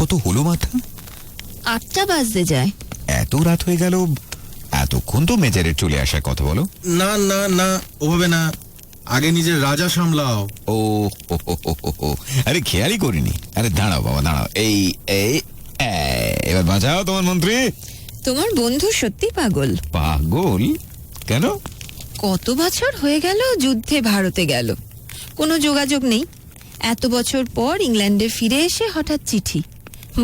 কত হলো মাথা? আটটা বাজতে যায়। এত রাত হয়ে গেল এতক্ষণ তো মেজারের চলে আসার কথা বলো। না না না ওভাবে না। আগে নিজের রাজা সামলাও। ও হো, হো, হো, হো, হো। আরে খেয়ালই করিনি। আরে দাঁড়াও বাবা দাঁড়াও। এই এই এই, এবার বাঁচাও তোমার মন্ত্রী। তোমার বন্ধু সত্যি পাগল। পাগল? কেন? কত বছর হয়ে গেল যুদ্ধে ভারতে গেল। কোনো যোগাযোগ নেই। এত বছর পর ইংল্যান্ডে ফিরে এসে হঠাৎ চিঠি।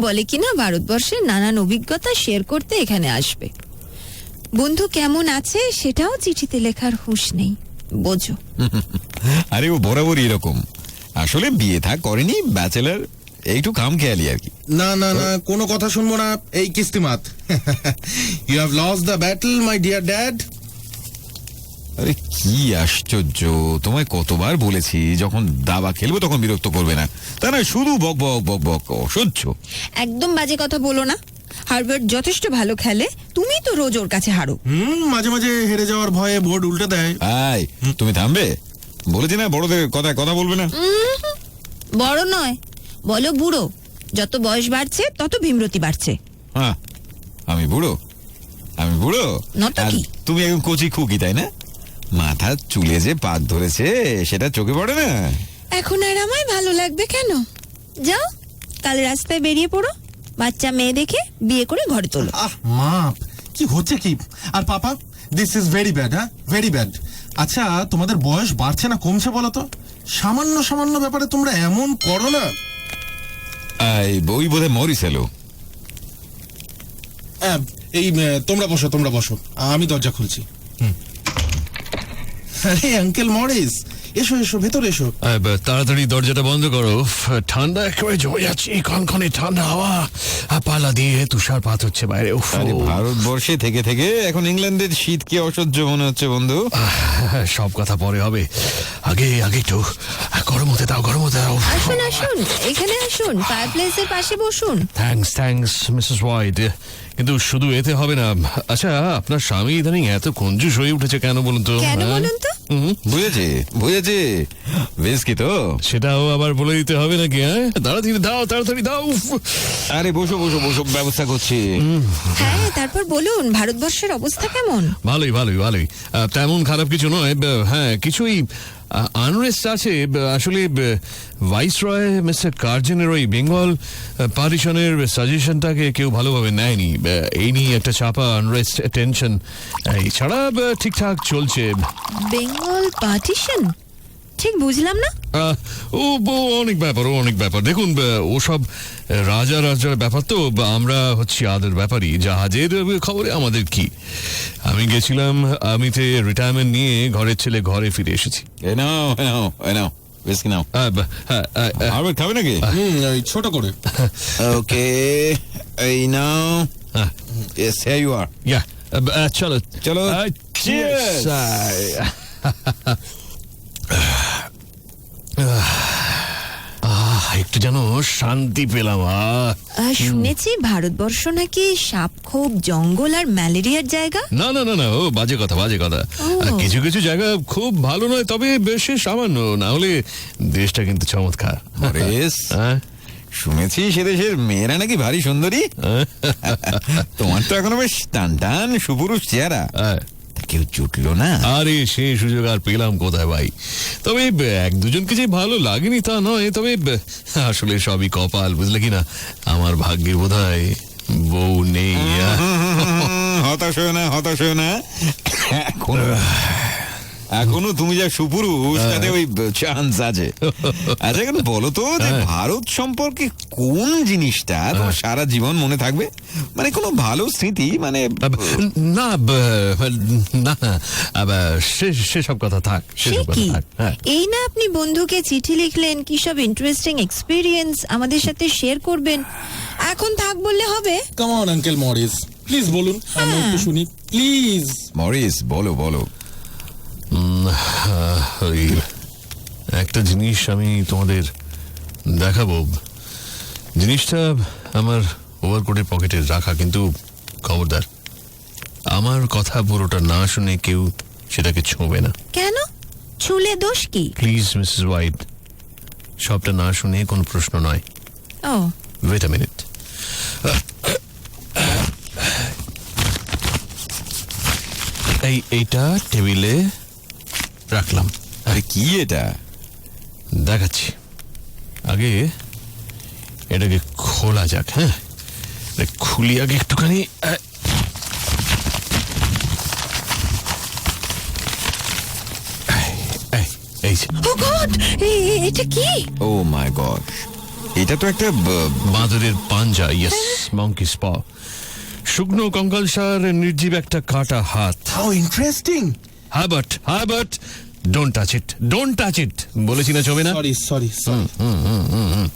বলে কিনা ভারতবর্ষের নানান অভিজ্ঞতা শেয়ার করতে এখানে আসবে। বন্ধু কেমন আছে সেটাও চিঠিতে লেখার হুঁশ নেই। বোঝো। আরে ও বরাবরই এরকম। আসলে বিয়ে থাক করেনি ব্যাচেলার একটু কাম খেয়ালি আর কি। না না না কোনো কথা শুনব না এই কিস্তিমাত। You have lost the battle my dear dad আরে কি আশ্চর্য তোমায় কতবার বলেছি যখন দাবা খেলব তখন বিরক্ত করবে না। তা না শুধু বক বক বক বক অসহ্য। একদম বাজে কথা বলো না। হার্ভার্ড যথেষ্ট ভালো খেলে তুমি তো রোজ ওর কাছে হারো। হুম মাঝে মাঝে হেরে যাওয়ার ভয়ে বোর্ড উল্টে দেয়। আয় তুমি থামবে? বলেছি না বড়দের কথায় কথা বলবে না। বড় নয় বলো বুড়ো যত বয়স বাড়ছে তত ভীমরতি বাড়ছে। হ্যাঁ আমি বুড়ো? আমি বুড়ো? নটা তুমি একদম কচি খুকি তাই না? মাথার চুলে যে পাক ধরেছে সেটা চোখে পড়ে না? এখন আর আমায় ভালো লাগবে কেন? যাও কাল রাস্তায় বেরিয়ে পড়ো বাচ্চা মেয়ে দেখে বিয়ে করে ঘরে তোলো। আহ মা কি হচ্ছে কি? আর papa this is very bad হ্যাঁ? ভেরি ব্যাড আচ্ছা তোমাদের বয়স বাড়ছে না কমছে বলো তো? সামান্য সামান্য ব্যাপারে তোমরা এমন করো না। এই বই বোধহয় মরিস এলো। এই তোমরা বসো তোমরা বসো। আমি দরজা খুলছি। হুম। আরে আঙ্কেল মরিস এসো এসো ভেতরে এসো। তাড়াতাড়ি দরজাটা বন্ধ করো। ঠান্ডা একেবারে জমে যাচ্ছে কনকনে ঠান্ডা হাওয়া। আর পালা দিয়ে তুষারপাত হচ্ছে বাইরে ভারতবর্ষে থেকে থেকে এখন ইংল্যান্ডের শীত কি অসহ্য মনে হচ্ছে বন্ধু? সব কথা পরে হবে। আগে আগে একটু গরম হতে দাও গরম হতে দাও আসুন আসুন এখানে আসুন ফায়ার প্লেসের পাশে বসুন। থ্যাঙ্কস থ্যাঙ্কস মিসেস হোয়াইট কিন্তু শুধু এতে হবে না আচ্ছা আপনার স্বামী ইদানিং এত কঞ্জুস হয়ে উঠেছে কেন বলুন তো? কেন হ্যাঁ? বলুন তো? বুঝেছি বুঝেছি। বেশ কি তো? সেটাও আবার বলে দিতে হবে নাকি হ্যাঁ? তাড়াতাড়ি দাও তাড়াতাড়ি দাও। আরে বসো বসো বসো ব্যবস্থা করছি। হ্যাঁ তারপর বলুন ভারতবর্ষের অবস্থা কেমন? ভালোই ভালোই ভালোই। তেমন খারাপ কিছু নয় হ্যাঁ কিছুই আনরেস্ট আছে আসলে ভাইস রয় মিস্টার কার্জেনের ওই বেঙ্গল পার্টিশনের সাজেশনটাকে কেউ ভালোভাবে নেয়নি। এই নিয়ে একটা চাপা, আনরেস্ট, টেনশন। এছাড়া ঠিকঠাক চলছে। বেঙ্গল পার্টিশন? ঠিক বুঝলাম না? আহ, ও ও অনেক ব্যাপার ও অনেক ব্যাপার। দেখুন ব- ওসব রাজা রাজার ব্যাপার তো আমরা হচ্ছি আদের ব্যাপারই। জাহাজের খবরে আমাদের কি? আমি গেছিলাম আমি আমিতে রিটায়ারমেন্ট নিয়ে ঘরের ছেলে ঘরে ফিরে এসেছি। এ নাও নাও নাও বেশ নাও। আহ, হ্যাঁ, খাবে নাকি? ওই ছোট করে। ওকে এই নাও। হ্যাঁ, yes here you are yeah, cheers! আহ, আহ, একটু যেন শান্তি পেলাম আহ। আহ, শুনেছি ভারতবর্ষ নাকি সাপখোপ জঙ্গল আর ম্যালেরিয়ার জায়গা? না না না না ও বাজে কথা বাজে কথা। কিছু কিছু জায়গা খুব ভালো নয় তবে বেশ সামান্য। না হলে দেশটা কিন্তু চমৎকার। মরিস হ্যাঁ? শুনেছি সে দেশের মেয়েরা নাকি ভারী সুন্দরী। তোমার তো এখনও বেশ টান টান সুপুরুষ চেহারা। হ্যাঁ। তা কেউ জুটলো না। আরে সে সুযোগ আর পেলাম কোথায় ভাই? তবে এক দুজনকে যে ভালো লাগেনি তা নয় তবে আসলে সবই কপাল বুঝলে কিনা আমার ভাগ্যে বোধ বউ নেই। হতাশ হয় না হতাশ হয় না। এখনও এখনও তুমি যা সুপুরুষ তাতে ওই চান্স আছে। আচ্ছা এখন বলো তো যে ভারত সম্পর্কে কোন জিনিসটা তোমার সারা জীবন মনে থাকবে? মানে কোনো ভালো স্মৃতি মানে না না সে- সেসব কথা থাক সেসব কথা থাক হ্যাঁ। এই না আপনি বন্ধুকে চিঠি লিখলেন কি সব ইন্টারেস্টিং এক্সপিরিয়েন্স আমাদের সাথে শেয়ার করবেন? এখন থাক বললে হবে। Come on uncle Morris please বলুন আমরা একটু শুনি। প্লিজ মরিস বলো বলো। ওই একটা জিনিস আমি তোমাদের দেখাবো। জিনিসটা আমার ওভারকোটের পকেটে রাখা কিন্তু খবরদার আমার কথা পুরোটা না শুনে কেউ সেটাকে ছোঁবে না। কেন? ছুলে দোষ কি? প্লিজ মিসেস হোয়াইট সবটা না শুনে কোনো প্রশ্ন নয়। ও। ওয়েট আ মিনিট এই এইটা টেবিলে রাখলাম। আরে কি এটা? দেখাচ্ছি। আগে এটাকে খোলা যাক হ্যাঁ? খুলি আগে একটুখানি আহ, এই, এই যে। ও গড এটা কি? Oh my god. এটা তো একটা বাঁদরের পাঞ্জা ইয়েস মঙ্কি স্প শুকনো কঙ্কালসার নির্জীব একটা কাটা হাত। হাউ ইন্টারেস্টিং হ্যাঁ বাট হ্যাঁ but don't touch it don't touch it বলেছি না? চবে না সরি সরি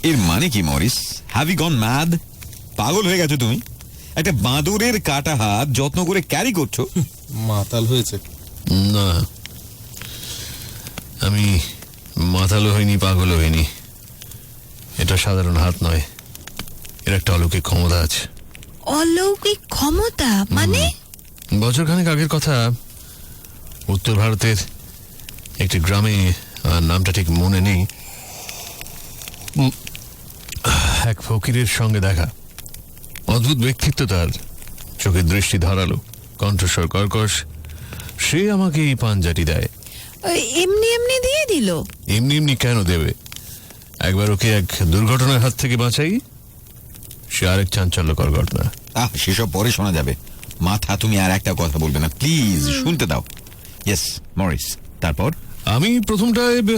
এর মানে কি Morris? Have you gone mad পাগল হয়ে গেছো তুমি। একটা বাঁদরের কাটা হাত যত্ন করে ক্যারি করছ। মাতাল হয়েছে। না। আমি মাথালো হইনি পাগল হইনি। এটা সাধারণ হাত নয়। এর একটা অলৌকিক ক্ষমতা আছে। অলৌকিক ক্ষমতা? মানে? বছরখানেক আগের কথা। উত্তর ভারতের একটি গ্রামে নামটা ঠিক মনে নেই। এক ফকিরের সঙ্গে দেখা। অদ্ভুত ব্যক্তিত্ব তার। চোখের দৃষ্টি ধারালো কণ্ঠস্বর কর্কশ। সে আমাকে এই পাঞ্জাটি দেয়। এমনি এমনি দিয়ে দিল? এমনি এমনি কেন দেবে? একবার ওকে এক দুর্ঘটনার হাত থেকে বাঁচাই। সে আরেক চাঞ্চল্যকর ঘটনা। আহ সেসব পরে শোনা যাবে। মাথা তুমি আর একটা কথা বলবে না। প্লিজ শুনতে দাও। ইয়েস মরিস তারপর? আমি প্রথমটায়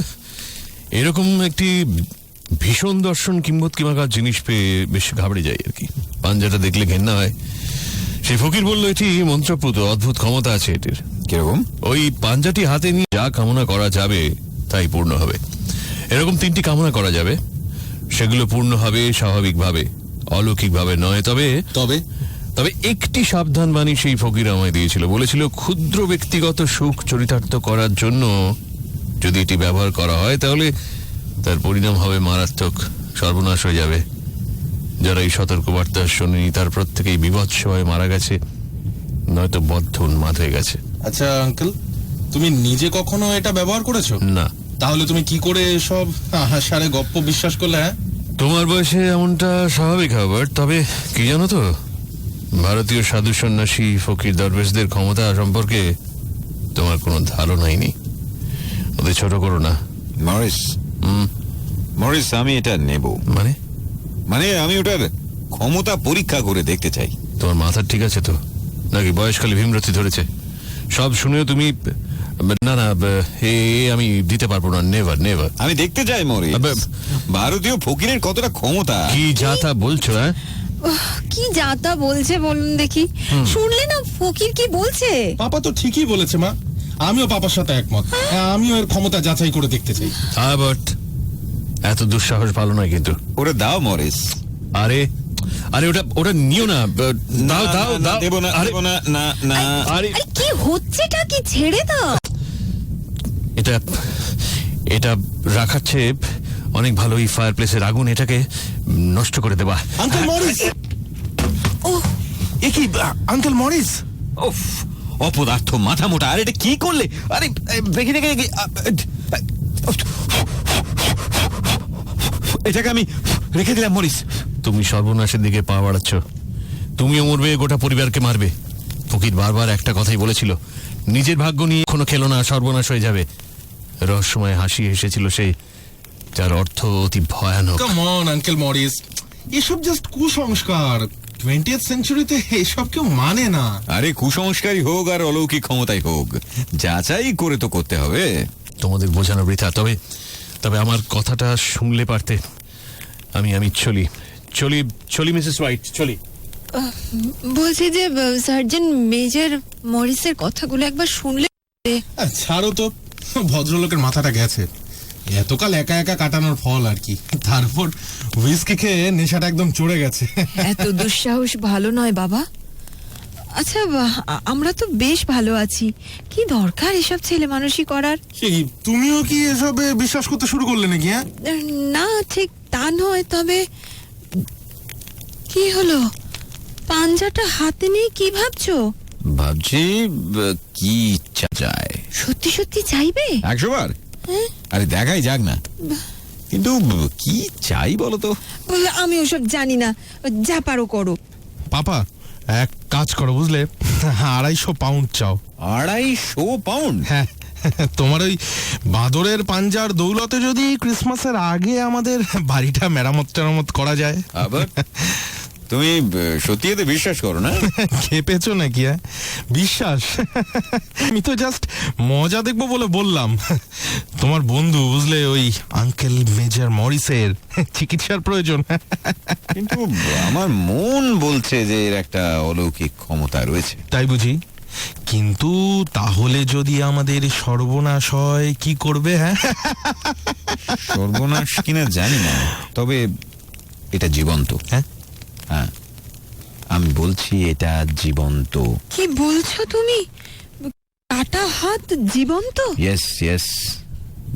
এরকম একটি ভীষণ দর্শন কিম্বত কিমাকার জিনিস পেয়ে বেশ ঘাবড়ে যাই আর কি। পাঞ্জাটা দেখলে ঘেন্না হয়। সেই ফকির বলল এটি মন্ত্রপুত অদ্ভুত ক্ষমতা আছে এটির। কীরকম? ওই পাঞ্জাটি হাতে নিয়ে যা কামনা করা যাবে তাই পূর্ণ হবে। এরকম তিনটি কামনা করা যাবে। সেগুলো পূর্ণ হবে স্বাভাবিকভাবে অলৌকিকভাবে নয় তবে তবে? তবে একটি সাবধান বাণী সেই ফকির আমায় দিয়েছিল। বলেছিল ক্ষুদ্র ব্যক্তিগত সুখ চরিতার্থ করার জন্য যদি এটি ব্যবহার করা হয় তাহলে তার পরিণাম হবে মারাত্মক সর্বনাশ হয়ে যাবে। যারা এই সতর্কবার্তা শোনেনি তার প্রত্যেকেই বিভৎস হয়ে মারা গেছে নয়তো বদ্ধ উন্মাদ হয়ে গেছে। আচ্ছা আঙ্কেল তুমি নিজে কখনো এটা ব্যবহার করেছ? না। তাহলে তুমি কি করে সব সারে গপ্প বিশ্বাস করলে হ্যাঁ? তোমার বয়সে এমনটা স্বাভাবিক হবার তবে কি জানো তো ভারতীয় সাধু সন্ন্যাসী ফকির দরবেশদের ক্ষমতা সম্পর্কে তোমার কোনো ধারণাই নেই ওদের ছোট করো না। মরিস। হুম, মরিস আমি এটা নেব। মানে? মানে আমি ওটার ক্ষমতা পরীক্ষা করে দেখতে চাই। তোমার মাথা ঠিক আছে তো? নাকি বয়সকালে ভীমরতি ধরেছে? সব শুনেও তুমি না না এ আমি দিতে পারব না। নেভার নেভার আমি দেখতে চাই মরিস। ভারতীয় ফকিরের কতটা ক্ষমতা? কি যা তা বলছো হ্যাঁ? কি যাতা বলছে বলুন দেখি। শুনলে না ফকির কি বলছে? পাপা তো ঠিকই বলেছে মা। আমিও পাপার সাথে একমত। হ্যাঁ, আমিও এর ক্ষমতা যাচাই করে দেখতে চাই। হ্যাঁ বাট এত দুঃসাহস ভালো নয় কিন্তু। ওটা দাও মরিস। আরে আরে ওটা ওটা নিও না দাও দাও দাও। দেবো না আরে না না না। আরে আরে। কি হচ্ছেটা কি ছেড়ে দাও? এটা এটা রাখার চেয়ে অনেক ভালো এই ফায়ার প্লেসের আগুন এটাকে নষ্ট করে দেবা। Uncle Morris! ও এ কি আঙ্কেল মরিস? উফ অপদার্থ মাথা মোটা আর এটা কি করলে? আরে দেখি দেখি এটাকে আমি রেখে দিলাম মরিস। তুমি সর্বনাশের দিকে পা বাড়াচ্ছ। তুমিও মরবে গোটা পরিবারকে মারবে। ফকির বারবার একটা কথাই বলেছিল। নিজের ভাগ্য নিয়ে কোনো খেলো না সর্বনাশ হয়ে যাবে। রহস্যময় হাসি এসেছিল সেই যার অর্থ অতি ভয়ানক। কাম অন আঙ্কেল মরিস এসব জাস্ট কুসংস্কার। টোয়েন্টিয়েথ সেঞ্চুরিতে এসব কেউ মানে না। আরে কুসংস্কারই হোক আর অলৌকিক ক্ষমতাই হোক। যাচাই করে তো করতে হবে। তোমাদের বোঝানো বৃথা। তবে তবে আমার কথাটা শুনলে পারতে আমি আমি চলি। চলি চলি মিসেস হোয়াইট চলি। বলছি যে সার্জন মেজর মরিসের কথাগুলো একবার শুনলে ছাড়ো তো। ভদ্রলোকের মাথাটা গেছে। এতকাল একা একা কাটানোর ফল আর কি। তারপর হুইস্কি খেয়ে নেশাটা একদম চড়ে গেছে। এত দুঃসাহস ভালো নয় বাবা। আচ্ছা আমরা তো বেশ ভালো আছি। কি দরকার এসব ছেলে মানুষই করার? তুমিও কি এসবে বিশ্বাস করতে শুরু করলে নাকি হ্যাঁ? না ঠিক তা নয় তবে কি হলো? পাঞ্জাটা হাতে নিয়ে কি ভাবছ? ভাবছি কি ইচ্ছা যায় সত্যি সত্যি চাইবে? একশো বার? আরে দেখাই যাক না। কিন্তু কি চাই বলো তো আমি ওসব জানি না। যা পারো করো। পাপা এক কাজ করো বুঝলে? আড়াইশো পাউন্ড চাও। আড়াইশো পাউন্ড? হ্যাঁ তোমার ওই বাঁদরের পাঞ্জার দৌলতে যদি ক্রিসমাসের আগে আমাদের বাড়িটা মেরামত টেরামত করা যায়। আবার? তুমি সত্যি এতে বিশ্বাস করো না? খেপেছো নাকি হ্যাঁ? বিশ্বাস? আমি তো জাস্ট মজা দেখব বলে বললাম। তোমার বন্ধু বুঝলে ওই আঙ্কেল মেজর মরিসের চিকিৎসার প্রয়োজন। কিন্তু আমার মন বলছে যে এর একটা অলৌকিক ক্ষমতা রয়েছে। তাই বুঝি। কিন্তু তাহলে যদি আমাদের সর্বনাশ হয় কি করবে হ্যাঁ? সর্বনাশ কিনা জানি না তবে এটা জীবন্ত। হ্যাঁ? হ্যাঁ আমি বলছি এটা জীবন্ত। কি বলছো তুমি? কাটা হাত জীবন্ত? ইয়েস ইয়েস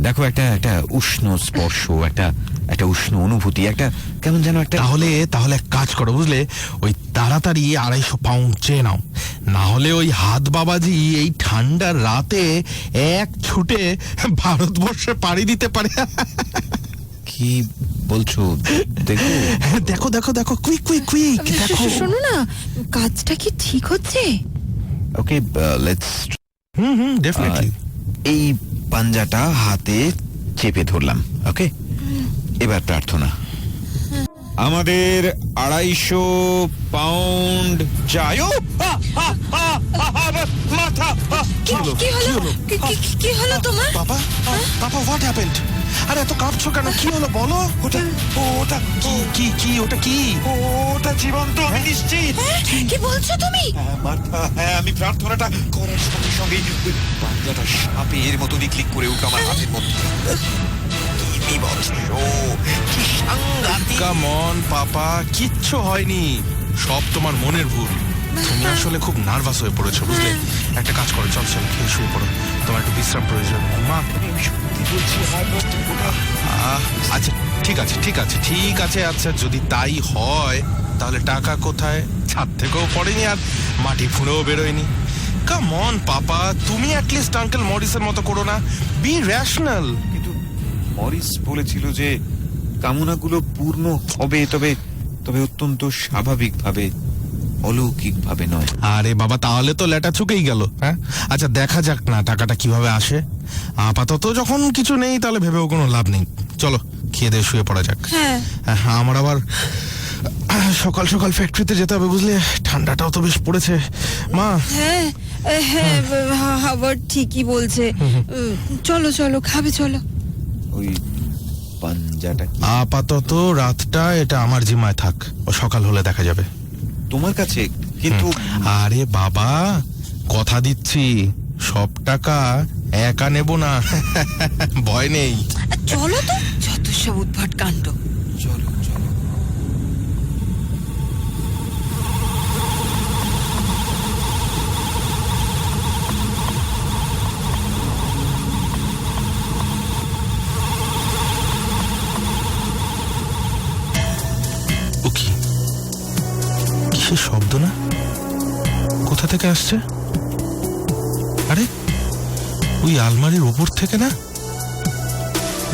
দেখো একটা একটা উষ্ণ স্পর্শ একটা একটা উষ্ণ অনুভূতি একটা কেমন যেন একটা তাহলে তাহলে এক কাজ করো বুঝলে? ওই তাড়াতাড়ি আড়াইশো পাউন্ড চেয়ে নাও। না হলে ওই হাত বাবাজি এই ঠান্ডার রাতে এক ছুটে ভারতবর্ষে পাড়ি দিতে পারে। কি বলছো? দেখো। দেখো দেখো দেখো কুইক কুইক কুইক দেখো। শোনো না কাজটা কি ঠিক হচ্ছে? Okay let's hmm hmm definitely এই পাঞ্জাটা হাতে চেপে ধরলাম ওকে এবার প্রার্থনা। আমাদের আড়াইশো পাউন্ড চাই। ও, আ, আ, আ, আ, আ, মাথা কি হলো? কি কি হলো? হলো? কি- কি- কি- কি হলো তোমার? পাপা পাপা হোয়াট হ্যাপেন্ড আরে এত কাঁপছো কেন? কি হলো বলো? ওটা ওটা কি কি কি ওটা কি? ওটা জীবন্ত আমি নিশ্চিত। হ্যাঁ? কি বলছো তুমি? হ্যাঁ, মাথা হ্যাঁ আমি প্রার্থনাটা করার সঙ্গে সঙ্গেই ওই পাঞ্জাটা সাপের মতো ক্লিক করে উঠে আমার হাতের মধ্যে। কি বিভৎস কি সাংঘাতিক। কাম অন পাপা কিচ্ছু হয়নি। সব তোমার মনের ভুল। তুমি আসলে খুব নার্ভাস হয়ে পড়েছো, বুঝলে? একটা কাজ করো, চল চল, খেয়ে শুয়ে পড়ো। তোমার একটু বিশ্রাম প্রয়োজন। মা আচ্ছা ঠিক আছে ঠিক আছে ঠিক আছে আচ্ছা যদি তাই হয়, তাহলে টাকা কোথায়? ছাদ থেকেও পড়েনি আর মাটি ফুঁড়েও বেরোয়নি। কাম অন পাপা, তুমি অ্যাটলিস্ট আঙ্কেল মরিসের মতো করো না। বি র্যাশনাল কিন্তু মরিস বলেছিল যে কামনাগুলো পূর্ণ হবে, তবে তবে অত্যন্ত স্বাভাবিকভাবে অলৌকিকভাবে নয়। আরে বাবা তাহলে তো লেটা চুকেই গেল হ্যাঁ? আচ্ছা দেখা যাক না টাকাটা কীভাবে আসে। আপাতত যখন কিছু নেই তাহলে ভেবেও কোনো লাভ নেই। চলো খেয়ে দিয়ে শুয়ে পড়া যাক। হ্যাঁ। হ্যাঁ, আমার আবার সকাল সকাল ফ্যাক্টরিতে যেতে হবে বুঝলে। ঠান্ডাটাও তো বেশ পড়েছে। মা। হ্যাঁ হ্যাঁ হাওয়ার্ড ঠিকই বলছে। চলো চলো খাবে চলো। ওই পাঞ্জাটা আপাতত রাতটা এটা আমার জিম্মায় থাক। ও সকাল হলে দেখা যাবে। তোমার কাছে কিন্তু আরে বাবা কথা দিচ্ছি সব টাকা একা নেব না। ভয় নেই। চলো তো যত সব উদ্ভট কাণ্ড। কিসের শব্দ না? কোথা থেকে আসছে? আরে, ওই আলমারির ওপর থেকে না?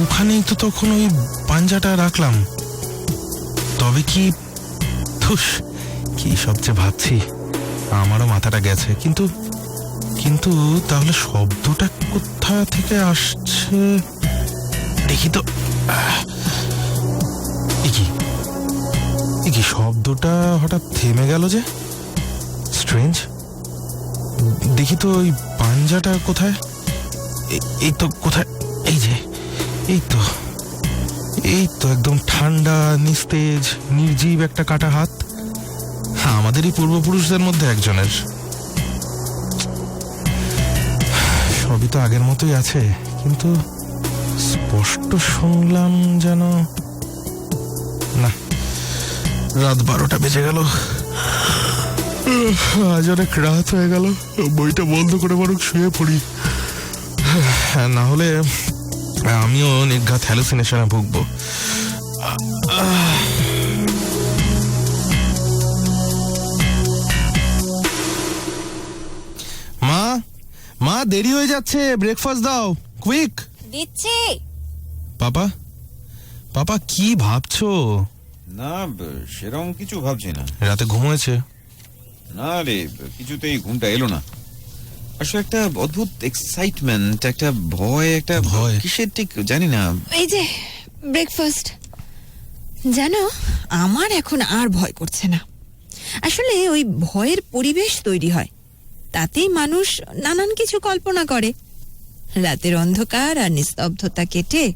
ওখানেই তো তখন ওই পাঞ্জাটা রাখলাম। তবে কি, ধুস, কি সবচেয়ে ভাবছি, আমারও মাথাটা গেছে। কিন্তু কিন্তু তাহলে শব্দটা কোথা থেকে আসছে? দেখি তো কি শব্দটা হঠাৎ থেমে গেল যে? স্ট্রেঞ্জ দেখি তো ওই পাঞ্জাটা কোথায়? এই তো কোথায়? এই যে, এই তো এই তো একদম ঠান্ডা, নিস্তেজ, নির্জীব একটা কাটা হাত। হ্যাঁ আমাদেরই পূর্বপুরুষদের মধ্যে একজনের। সবই তো আগের মতোই আছে, কিন্তু স্পষ্ট শুনলাম যেন রাত বারোটা বেজে গেল। আজ অনেক রাত হয়ে গেল। বইটা বন্ধ করে বরং শুয়ে পড়ি। না হলে আমিও নির্ঘাত হ্যালুসিনেশনে ভুগবো। মা মা দেরি হয়ে যাচ্ছে। ব্রেকফাস্ট দাও। কুইক দিচ্ছি। পাপা পাপা কি ভাবছ? না ব- সেরকম কিছু ভাবছি না। রাতে ঘুম হয়েছে? না রে কিছুতেই ঘুমটা এলো না। আসলে একটা অদ্ভুত এক্সাইটমেন্ট একটা ভয় একটা ভয়? কিসের ঠিক জানি না। এই যে ব্রেকফাস্ট জানো আমার এখন আর ভয় করছে না। আসলে ওই ভয়ের পরিবেশ তৈরি হয়। তাতেই মানুষ নানান কিছু কল্পনা করে। রাতের অন্ধকার আর নিস্তব্ধতা কেটে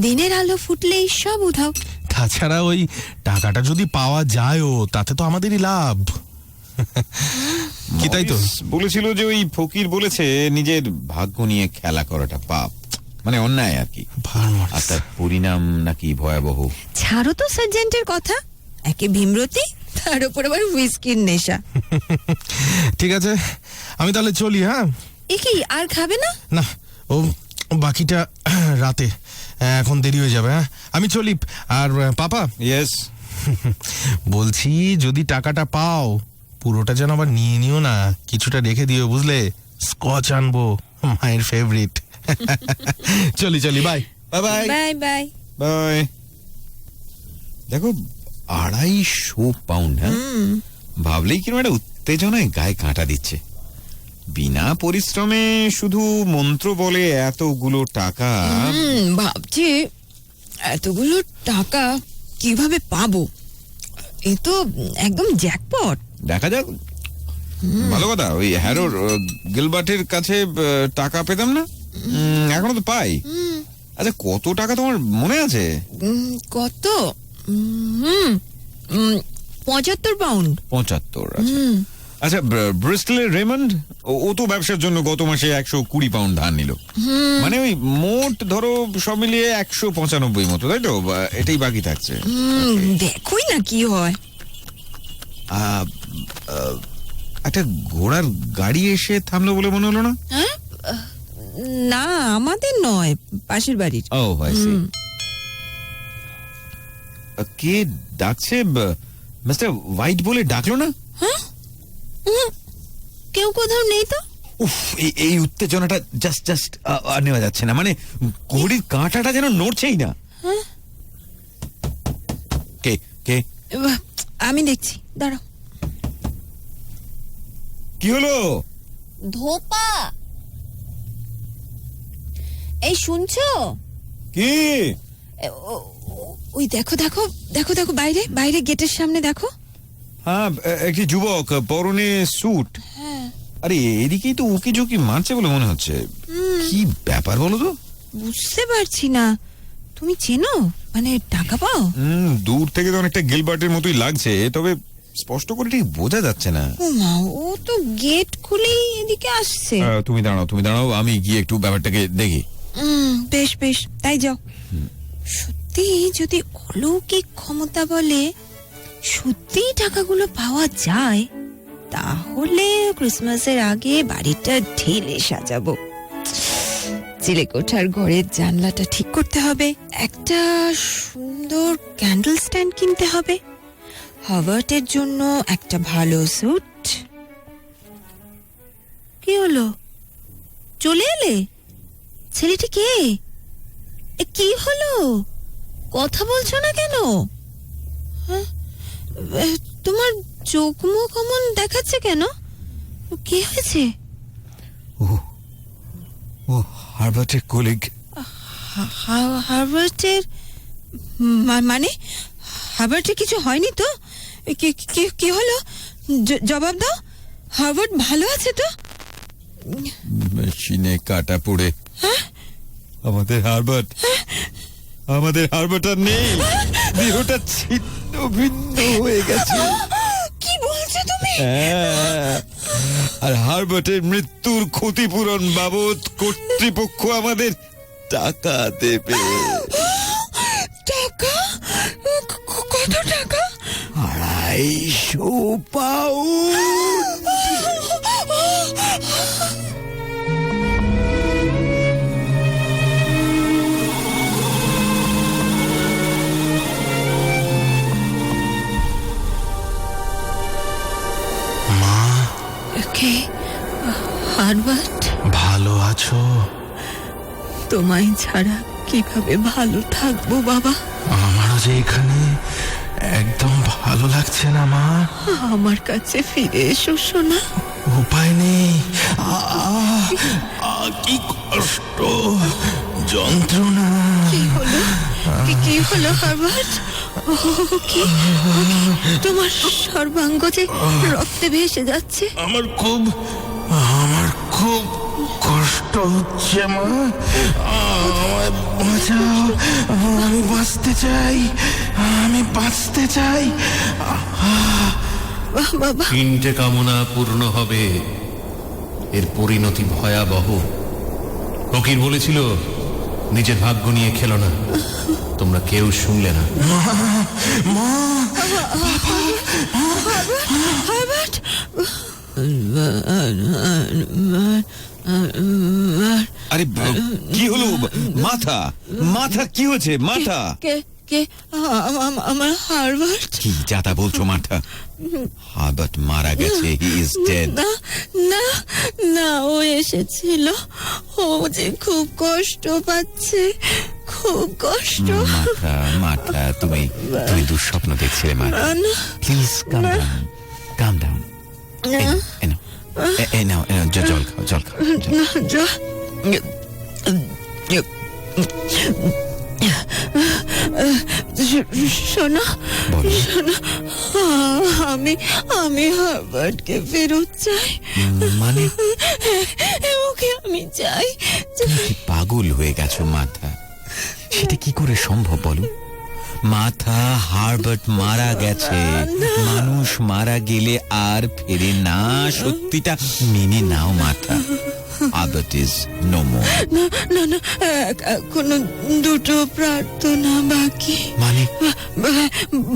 দিনের আলো ফুটলেই সব উধাও। তাছাড়া ওই টাকাটা যদি পাওয়া যায়ও তাতে তো আমাদেরই লাভ। কি তাই তো? বলেছিল যে ওই ফকির বলেছে নিজের ভাগ্য নিয়ে খেলা করাটা পাপ। মানে অন্যায় আর কি। আর তার পরিণাম নাকি ভয়াবহ। ছাড়ো তো সার্জেন্টের কথা। একে ভীমরতি তার উপর আবার হুইস্কির নেশা। ঠিক আছে আমি তাহলে চলি হ্যাঁ? এ কি আর খাবে না? না ও বাকিটা রাতে। এখন দেরি হয়ে যাবে হ্যাঁ? আমি চলি। আর পাপা? ইয়েস বলছি যদি টাকাটা পাও পুরোটা যেন আবার নিয়ে নিও না। কিছুটা রেখে দিও বুঝলে? স্কচ আনব মায়ের ফেভারিট চলি চলি bye bye bye bye bye bye দেখো আড়াইশো পাউন্ড হ্যাঁ? ভাবলেই কীরকম একটা উত্তেজনায় গায়ে কাঁটা দিচ্ছে। বিনা পরিশ্রমে শুধু মন্ত্র বলে এতগুলো টাকা? হুম ভাবছি এতগুলো টাকা কীভাবে পাবো? এ তো একদম জ্যাকপট। দেখা যাক। ভালো কথা ওই হ্যারোর আহ, গিলবার্টের কাছে আহ, টাকা পেতাম না? উম, এখনও তো পাই। আচ্ছা কত টাকা তোমার মনে আছে? উম, কত? হুম উম, পঁচাত্তর পাউন্ড। পঁচাত্তর আচ্ছা। হুম। আচ্ছা ব্র- ব্রিস্টলের রেমন্ড? ও- তো ব্যবসার জন্য গত মাসে একশো কুড়ি পাউন্ড ধার নিল। মানে ওই মোট ধরো সব মিলিয়ে একশো পঁচানব্বই মতো তাই তো? এটাই বাকি থাকছে। দেখোই না কি হয়। একটা ঘোড়ার গাড়ি এসে থামলো বলে মনে হলো না? হ্যাঁ? না আমাদের নয় পাশের বাড়ির। ও ভাই কে ডাকছে? মিস্টার হোয়াইট বলে ডাকলো না? কেউ কোথাও নেই তো? উফ এই এই উত্তেজনাটা জাস্ট জাস্ট আর নেওয়া যাচ্ছে না। মানে ঘড়ির কাঁটাটা যেন নড়ছেই না। কে কে? আমি দেখছি দাঁড়াও। কি হলো? ধোপা! এই শুনছো? কি? ওই দেখো দেখো দেখো দেখো বাইরে বাইরে গেটের সামনে দেখো। হ্যাঁ একটি যুবক পরনে স্যুট আরে এদিকেই তো উকি ঝুঁকি মারছে বলে মনে হচ্ছে। কি ব্যাপার বলো তো? বুঝতে পারছি না। তুমি চেনো? মানে টাকা পাও? হুম, দূর থেকে তো অনেকটা গিলবার্টের মতোই লাগছে তবে স্পষ্ট করে ঠিক বোঝা যাচ্ছে না। ও তো গেট খুলেই এদিকে আসছে। তুমি দাঁড়াও তুমি দাঁড়াও আমি গিয়ে একটু ব্যাপারটাকে দেখি। বেশ বেশ তাই যাও। সত্যি যদি অলৌকিক ক্ষমতা বলে সত্যি টাকাগুলো পাওয়া যায়, তাহলে ক্রিসমাসের আগে বাড়িটা ঢেলে সাজাবো। চিলেকোঠার ঘরের জানলাটা ঠিক করতে হবে, একটা সুন্দর ক্যান্ডেল স্ট্যান্ড কিনতে হবে। হাভার্টের জন্য একটা ভালো স্যুট কি হলো? চলে এলে? ছেলেটি কে? কি হলো? কথা বলছো না কেন? হ্যাঁ? তোমার চোখ মুখ অমন দেখাচ্ছে কেন? কি হয়েছে? ও হারবার্টের কলিগ হা- হা- হার্ভার্টের মা- মানে হার্ভার্টের কিছু হয়নি তো? কি কি- কি হলো? জবাব দাও। হার্ভার্ট ভালো আছে তো? মেশিনে কাটা পড়ে। আমাদের হারবার্ট আমাদের হারবার্ট আর নেই। দেহটা ছিন্ন ভিন্ন হয়ে গেছে। কি বলছো তুমি? হ্যাঁ। আর হারবার্টের মৃত্যুর ক্ষতিপূরণ বাবদ কর্তৃপক্ষ আমাদের টাকা দেবে। টাকা? কত টাকা? আড়াইশো পাউন্ড। হার্ভার্ট ভালো আছো? তোমায় ছাড়া কীভাবে ভালো থাকব বাবা? আমারও যে এখানে একদম ভালো লাগছে না মা। আমার কাছে ফিরে এসো সোনা। উপায় নেই। কি কষ্ট যন্ত্রণা। কি হলো? কি হলো হারবার্ট কি? তোমার সর্বাঙ্গ যে রক্তে ভেসে যাচ্ছে। আমার খুব খুব কষ্ট হচ্ছে মা। আমায় বাঁচাও। আমি বাঁচতে চাই। আমি বাঁচতে চাই। তিনটে কামনা পূর্ণ হবে। এর পরিণতি ভয়াবহ। ফকির বলেছিল নিজের ভাগ্য নিয়ে খেলো না। তোমরা কেউ শুনলে না। হারবার্ট। আরে কি হলো? মাথা মাথা কি হয়েছে? মাথা? কে আমার হারবার্ট। কি যাতা বলছো মাথা? হার্বার্ট মারা গেছে হি ইজ ডেড। না না না ও এসেছিল। ও যে খুব কষ্ট পাচ্ছে খুব কষ্ট। মাথা মাথা তুমি তুমি দুঃস্বপ্ন দেখছিলে মাথা। Please calm down calm down নাও নাও, জল খাও জল খাও জল। শোনো শোনো আমি আমি হার্বার্টকে ফেরত চাই মানে ওকে আমি চাই পাগল হয়ে গেছো মাথা সেটা কি করে সম্ভব বলো? মাথা হার্বার্ট মারা গেছে। মানুষ মারা গেলে আর ফেরে না। সত্যিটা মেনে নাও মাথা। হার্বার্ট ইজ নো মোর না না না এখনও দুটো প্রার্থনা বাকি। মানে?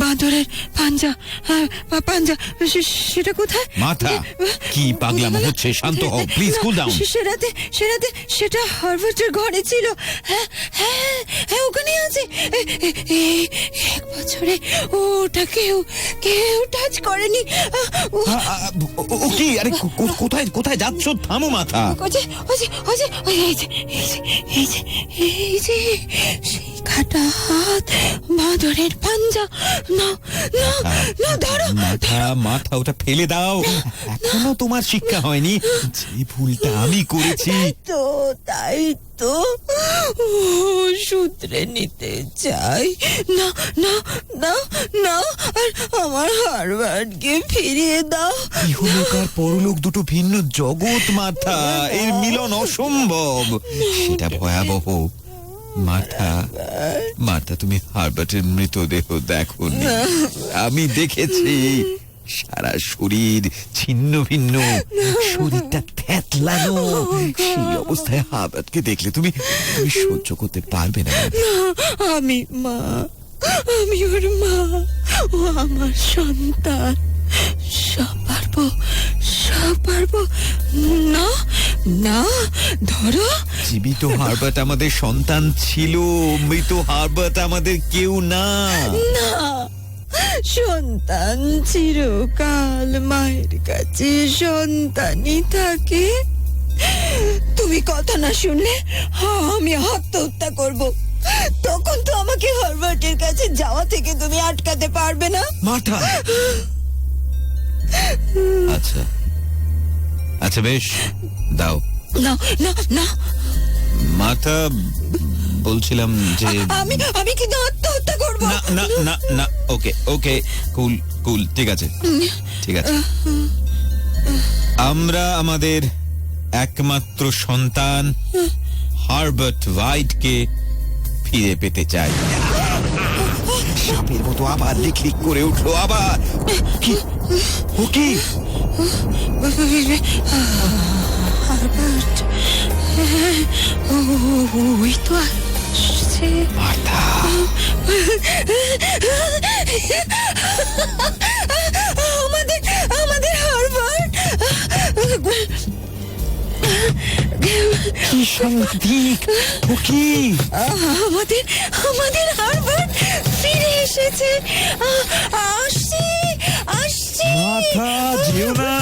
বাঁদরের পাঞ্জা। হ্যাঁ, পাঞ্জা। সেটা কোথায়? মাথা কি পাগলামো হচ্ছে? শান্ত হও প্লিজ কুল ডাউন সেরাতে সেরাতে সেটা হার্ভার্টের ঘরে ছিল। হ্যাঁ হ্যাঁ হ্যাঁ ওখানে আছে। এক বছরে ওটা কেউ কেউ টাচ করেনি। ও কি? আরে কোথায় কোথায় যাচ্ছ? থামো মাথা। যে ওই যে ওই যে ওই এই যে এই যে এই যে এই যে সেই কাটা হাত বাঁদরের পাঞ্জা না না না ধরো মাথা মাথা ওটা ফেলে দাও। এখনও তোমার শিক্ষা হয়নি। যে ভুলটা আমি করেছি। তো তাই তো? সূত্রে নিতে চাই। না না না না, আর আমার হারবার্টকে ফিরিয়ে দাও। ইহলোক আর পরলোক দুটো ভিন্ন জগৎ, মাথা? এর মিলন অসম্ভব। সেটা ভয়াবহ। মাথা মাথা, তুমি হার্বার্টের মৃতদেহ দেখো আমি দেখেছি। সারা শরীর ছিন্ন ভিন্ন শরীরটা থ্যাতলানো সেই অবস্থায় হার্বার্টকে দেখলে তুমি তুমি সহ্য করতে পারবে না আমি মা আমি ওর মা ও আমার সন্তান। সব পারব সব পারব। না না ধরো। জীবিত হার্বার্ট আমাদের সন্তান ছিল মৃত হার্বার্ট আমাদের কেউ না। না। সন্তান চিরকাল মায়ের কাছে সন্তানই থাকে। তুমি কথা না শুনলে আমি আত্মহত্যা করব। তখন তো আমাকে হার্ভার্টের কাছে যাওয়া থেকে তুমি আটকাতে পারবে না। মাথা আচ্ছা। আচ্ছা বেশ দাও। না না না। মাথা বলছিলাম যে আমি আমি কিন্তু না না না ওকে ওকে কুল কুল ঠিক আছে ঠিক আছে। আমরা আমাদের একমাত্র সন্তান হার্বার্ট হোয়াইটকে ফিরে পেতে চাই। সাপের মতো আবার লিকলিক করে উঠল আবার। কি? ও কি? হার্বার্ট ওই তো আসছে আমাদের আমাদের হার্বার্ট কি সাংঘাতিক ও কি আমাদের আমাদের হার্বার্ট ফিরে এসেছে। আসছি আসছি। মাথা যেও না।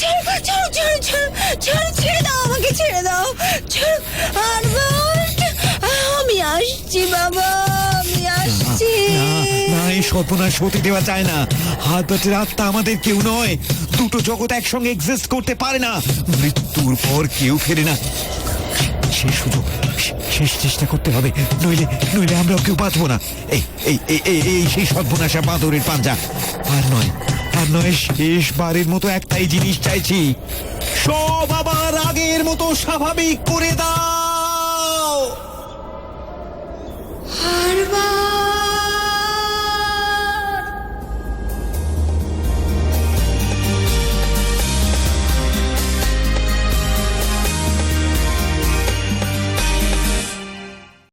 ছাড়ো ছাড়ো ছাড়ো ছাড়ো ছাড়ো ছেড়ে দাও আমাকে ছেড়ে দাও। ছাড়ো হার্বার্ট সর্বনাশ হতে দেওয়া যায় না। হাতবাটের আত্মা আমাদের কেউ নয়। দুটো জগৎ একসঙ্গে এক্সিস্ট করতে পারে না। মৃত্যুর পর কেউ ফেরে না। শেষ চেষ্টা করতে হবে। নইলে নইলে আমরা কেউ বাঁচবো না। এই এই এই এই সেই সর্বনাশা বাঁদরের পাঞ্জা। আর নয় আর নয়, শেষবারের মতো একটাই জিনিস চাইছি। সব আবার আগের মতো স্বাভাবিক করে দাও।